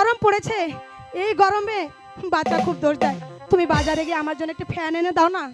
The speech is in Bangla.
গরম পড়েছে। এই গরমে বাচ্চা খুব দোষ দেয়। তুমি বাজারে গিয়ে আমার জন্য একটা ফ্যান এনে দাও না।